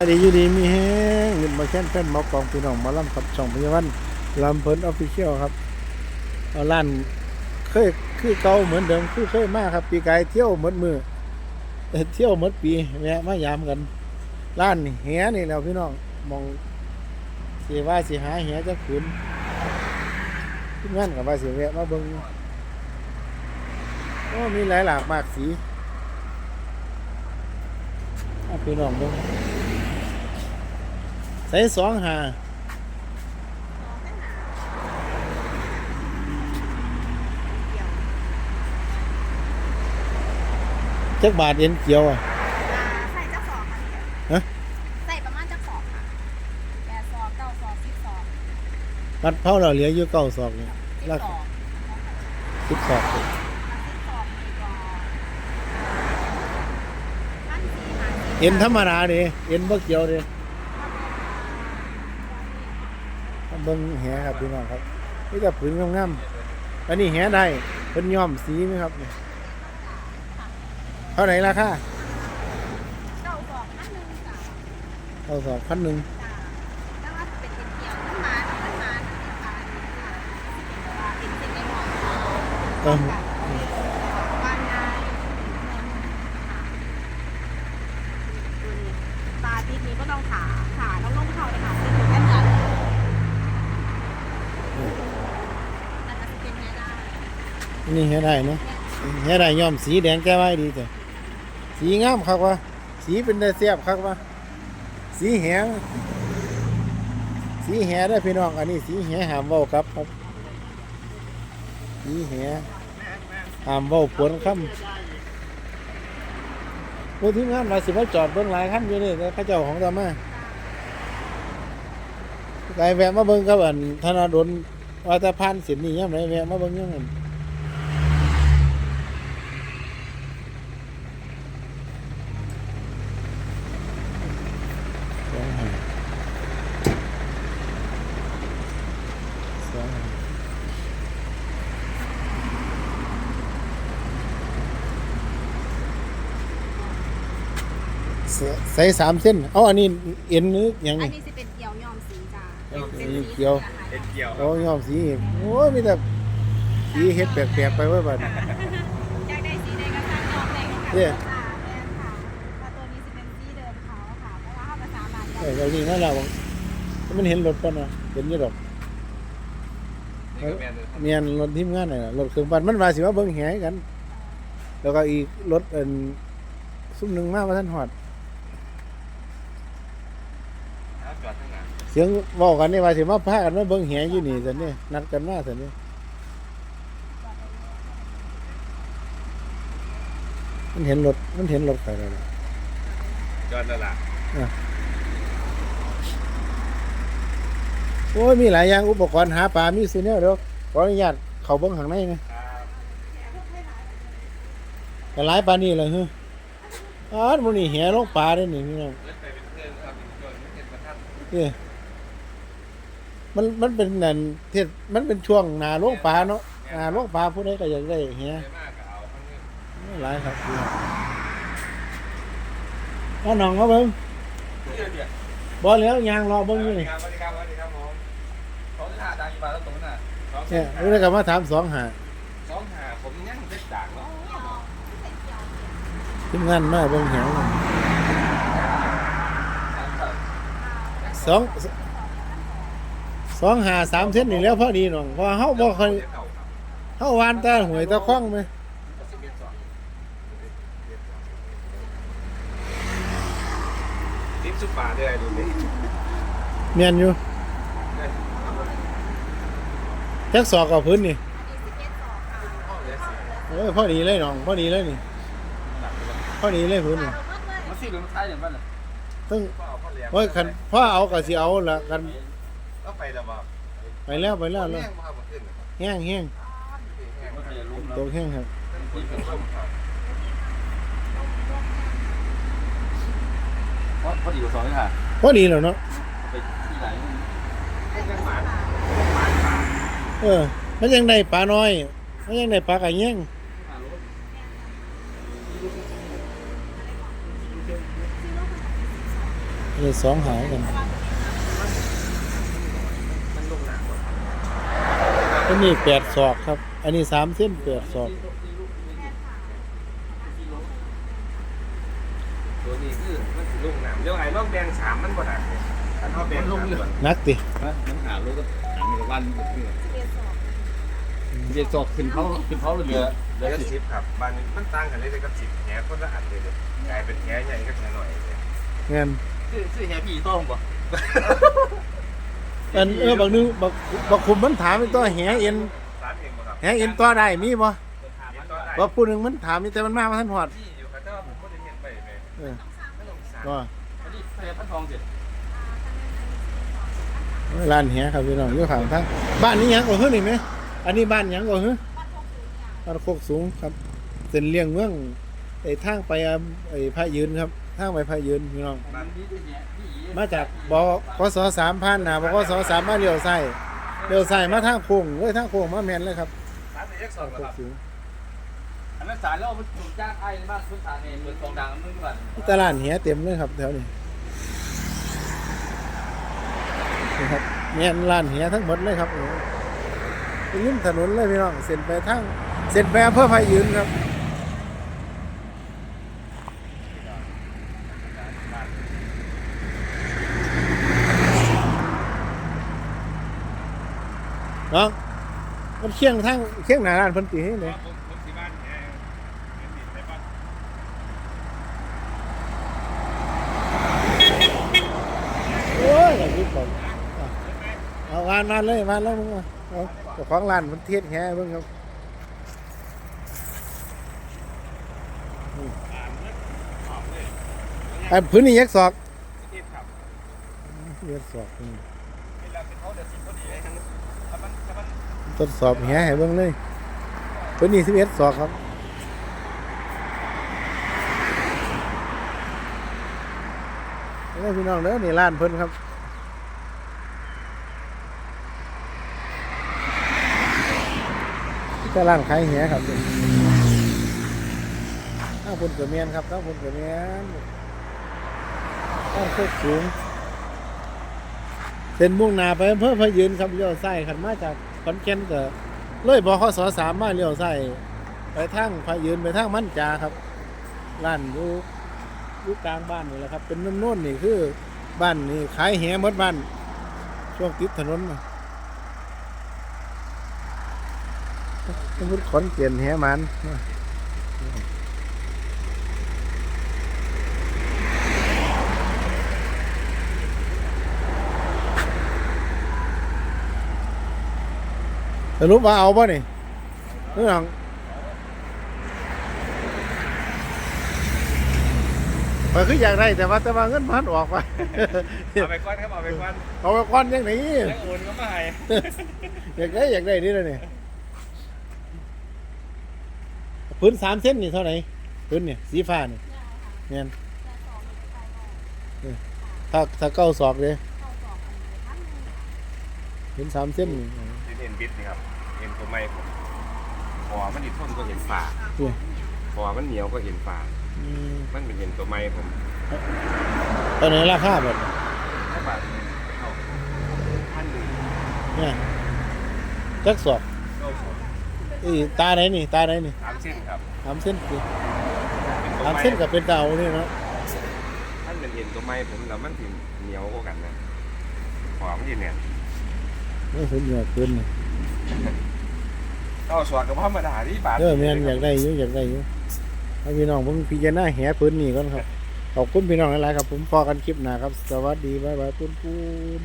ดีอยู่ดีมีแห้งเงินมาแค่นแฟนหมอกองพี่น้องมาล่ำขับช่องพยาวันลำเพิ่นออฟฟิเชียลครับเอาล้านเคยคือเก่าเหมือนเดิมคือเคยมากครับ ปีกายเที่ยวเหมือเอ่อเที่ยวเหมดปีแวะมายามกันล้านแหนี่แหล้วพี่น้องมองเสิว่าเสิหาแหจะขืนทีมงานกับว่าเสิแวะมาเบิ่งโอ้มีหลายหลากมากสีพี่น้องเบิ่ง ใส่สองหาจักบาทเอ็นเกียวอะใส่จักสองค่ะฮะใส่ประมาณจักสองค่ะแปดสองเก้าสองสิบสองมัดเผาเราเหลืออยู่เก้าศอกนี่สิบแล้วสองสิบศอกสิบสองดีกว่าพันสี่หาสิบเอ็นธรรมดาเด้เอ็นบ่เกี่ยวเด้ เบิ่งแหครับพี่น้องครับนี่ก็ผืนงามๆอันนี้แหได้เพิ่นย้อมสีไหมครับเนี่ยเท่าไหร่ราคาเก้าสองพันหนึ่งจ้ะเก้าศอกพันหนึ่งจ้ะแล้วว่าเป็นเป็นเกียวขึ้นมาขึ้นมาเป็นสิ่งในหมอนเออตาทิศนี้ก็ต้องขาขาต้องลงเขาเลยค่ะที่ถูกแค่เหมือนแต่จะเป็นไงได้ อั นนี่แหได้เนาะแหได้ย้อมสีแดงแก้ไว้ดีแต่สีงามครับว่าสีเป็นได้เสียบครับว่าสีแหงสีแหได้พี่น้องอันนี้สีแหหามเว้าครับครับ สีแหหามเว้าปวนคำผู้ที่งานมาสิมาจอดเบิ่งหลายคันอยู่นี่แต่เข้าเจ้าของตามาไกแวะมาเบิ่งกับอันธนาดลว่าแตะพานสินนี่ยังไงแวะมาเบิ่งยังไง สองหาสองหาเส ใส่สามเส้น เอาอันนี้เอ็นนึกยังอัไงนนี้จะเป็นเกี่ยวยอมสีจ้าสีเขียวเป็นเกี่ยวโอ้ยอมสีอีกโอ้ยมีแต่สีเฮ็ดแปลกๆไปไว้บัดอยากได้สีใดก็สั่งยอมได้ค่ะเนี่ยค่ะแม่นค่ะถ้าตัวนี้จะเป็นสีเดิมเขาค่ะเพราะว่าเขาภาษาบาลเออเราดีนั่นแหละมันเห็นรถป่ะนะเห็นอยี่ดอกนี่ก็แม่นเลยเมียนรถทีมงานน่ะรถเครื่องปั่นมันว่าสิว่าเบิ่งแหกัน แล้วก็อีกรถอันซุ่มหนึ่งมาว่าท่านหอด ครับจอดข้างหน้า เสียงเว้ากันนี่ว่าสิมาพากันมาเบิ่งแหอยู่นี่ซั่นนี่นัดกันมาซั่นนี่มันเห็นรถมันเห็นรถไปแล้วล่ะจอดแล้วล่ะโอ้ยมีหลายอย่างอุปกรณ์หาปลามีสิแนวเดี๋ยวขออนุญาตเข้าเบิ่งข้างในนะครับก็หลายปลานี่เลยฮึอ้าวมื้อนี้แหลงปลาได้นี่พี่น้องเลิศไปเป็นเพื่อนครับจอดไม่เห็นประทับนี่ มันมันเป็นนั่นเทศมันเป็นช่วงหนาลงปลาเนาะหนาลงปลาผู้ใดก็อยากได้เฮียได้มากก็เอาข้างนี้หลายครับเอาน้องมาเบิ่งเดี๋ยวเดี๋ยวบ่แล้วยางรอเบิ่งอยู่นี่สวัสดีครับสวัสดีครับผมสองหาดังอยู่บ้านแล้วตรงนั้นน่ะสองเนี่ยรู้ได้ก็มาถามสองหาสองหาผมยังเด็ดด่างเนาะทีมงานมาเบิ่งแหวสอง สองหาสามเส้นนี่แล้วพอดีน้องเพราะว่าเฮาบ่เคยเฮาวานตาหวยตาคล้องไหมทิปสุปาด้วยดูดิเมียนอยู่จักศอกกับพื้นนี่เออพอดีเลยน้องพอดีเลยนี่พอดีเลยพื้นนี่มาสิเป็นมาท้ายอย่างบ้านน่ะต้องพ่อเอาพ่อเลี้ยงโอ้ยคันพ่อเอาก็สิเอาละกัน ก็ไปแล้วบ่ไปแล้วไปแล้วแล้วแม่งมาบ่ขึ้นแห้งแห้งแม่งมาขึ้นลุมตกแห้งครับที่เป็นลมครับพอดีกว่าสองเลยค่ะ พอดีแล้วเนาะไปที่ไหนเออ มันยังได้ปลาน้อย มันยังได้ปลากระเงี้ยงนี่สองหายกันมันลงหนักกว่า อั นนี้แปดศอกครับ อันนี้สามเส้นแปดศอก ตัวนี้คือมันสิลงหนักเดี๋ยวไอ้รอบแดงสามมันบ่หนักเลยอันรอบแดงสามส่วนนักติมันหาลูกก็หันไปวันนี่เรียนสอบเดี๋ยวจบขึ้นเขาขึ้นเขาเหลือเหเหลืลืออสิบสิบครับบ้านนี้มันต่างกันเลยกับสิบแหคนละอันเลยเลยกลายเป็นแหใหญ่ก็แหหน่อยเลยเงิน ซื้อซื้อแฮปปี้ต้มป่ะ อันเออบางนึงบักบักคุมมันถามอีกตัวแหเอ็นสามเองบ่ครับแหเอ็นตัวได้มีบ่เห็นตัวได้ว่ผู้หนึงมันถามนี่แต่มันมาว่าท่านหอดที่อยู่ครับแต่ว่าผมก็ได้เห็นไปเลยเออไม่ต้องสามก็อันนี้แพรพันทองเสร็จร้านแหครับพี่น้องอยู่ข้างทางบ้านนี้หยังก็เฮ้ยนี่ไหมอันนี้บ้านหยังก็เฮ้ยบ้านโคกสูงครับเส้นเลี่ยงเมืองไอ้ทางไปอะไอ้พระยืนครับ ทางไปพระยืนพี่น้องมันนี้ด้วยเนี่ยพี่มาจากบกสสามพันนะบกสสามมาเลี้ยวซ้ายเลี้ยวซ้ายมาทางโค้งเว้ยทางโค้งมาแม่นเลยครับสามเอ็กซ์สองโคคกรับสูงอันนั้นสารแล้วมันถูกจ้างไอ้บ้านสุดสารเนี่ยเหมือนทองดังมึงก่อนตลาดแหเต็มเลยครับแถวนี้นี่ครับแม่นร้านแหทั้งหมดเลยครับโอ้โหเป็นริมถนนเลยพี่น้องเส้นไปทางเส้นไปอำเภอพายืนครับ เนาะมันเคียงทางเคียงหน้าร้านเพิ่นตีให้เลยผมผมที่บ้านแหเห็นดิในบ้านโอ้ยอย่างนี้ก่อนเอาวานมาเลยวานแล้วมึงเอาเอาเจ้าของร้านมันเทียดแห่เบิ่งครับอืมอันพื้นนี่ยักษ์ศอกที่ครับยักษ์ศอกอืม ทดสอบแหให้เบิ่งเลยพื้นนี่สิบเอ็ดศอกครับนี่พี่น้องเด้อนี่ร้านเพิ่นครับที่ตลาดขายแหครับถ้าพุ่นกระเมียนครับถ้าพุ่นกระเมียนต้องโคกสูงเส้นมุ่งหน้าไปอำเภอพะยืนครับเลี้ยวซ้ายขันมาจาก ขอนแก่นก็เลยบขสสามมาเลี้ยวใส่ไปทางพายืนไปทางมั่นจาครับร้านอยู่อยู่กลางบ้านนี่แหละครับ เป็นนุ่นๆนนี่คือบ้านนี่ขายแหมดบ้าน ช่วงติดถนนนะสมุดขอนเกียนแหมัน สรุปว่าเอาป่ะนี่เรื่องมันคืออยากได้แต่ว่าแต่ว่าเงินมันออกไปเอาไปก้อนครับเอาไปก้อนเอาไปก้อนยังไงแล้วโอนก็ไม่ให้อยากได้อยากได้นี่เลยเนี่ยพื้นสามเส้นนี่เท่าไหร่พื้นเนี่ยสีฟ้าเนี่ยเนี่ยถ้าถ้าเก้าศอกเลยพื้นสามเส้นนี่ที่ เห็นบิดนี่ครับเห็นตัวไม้ผมคอมันดิทนก็เห็นฝ่าเนี่ยคอมันเหนียวก็เห็นฝ่าอืมมันเป็นเห็นตัวไม้ผมตอนไหนราคาแบบถ้าบาทเอาพันหนึ่งเนี่ยจักศอกก็สองอีตาไหนนี่ ตาไหนนี่สามเส้นครับสามเส้นสิเป็นตัวสามไม้เส้นกับเป็นเก่านี่เนาะท่านเป็นเห็นตัวไม้ผมแล้วมันถึงเหนียวกว่ากันนะคอมันดิเนี่ย นี่พื้นเหนือพื้นนี่เอาสวดกับพ่อมาด่าที่บาทเออแม่นอยากได้อยู่อยากได้อยู่ให้พี่น้องเพิ่งพิจารณาแหพื้นนี่ก่อนครับขอบคุณพี่น้องหลายๆครับ ผมพอกันคลิปหน้าครับ สวัสดีบ๊ายบายปุ้นปุ้น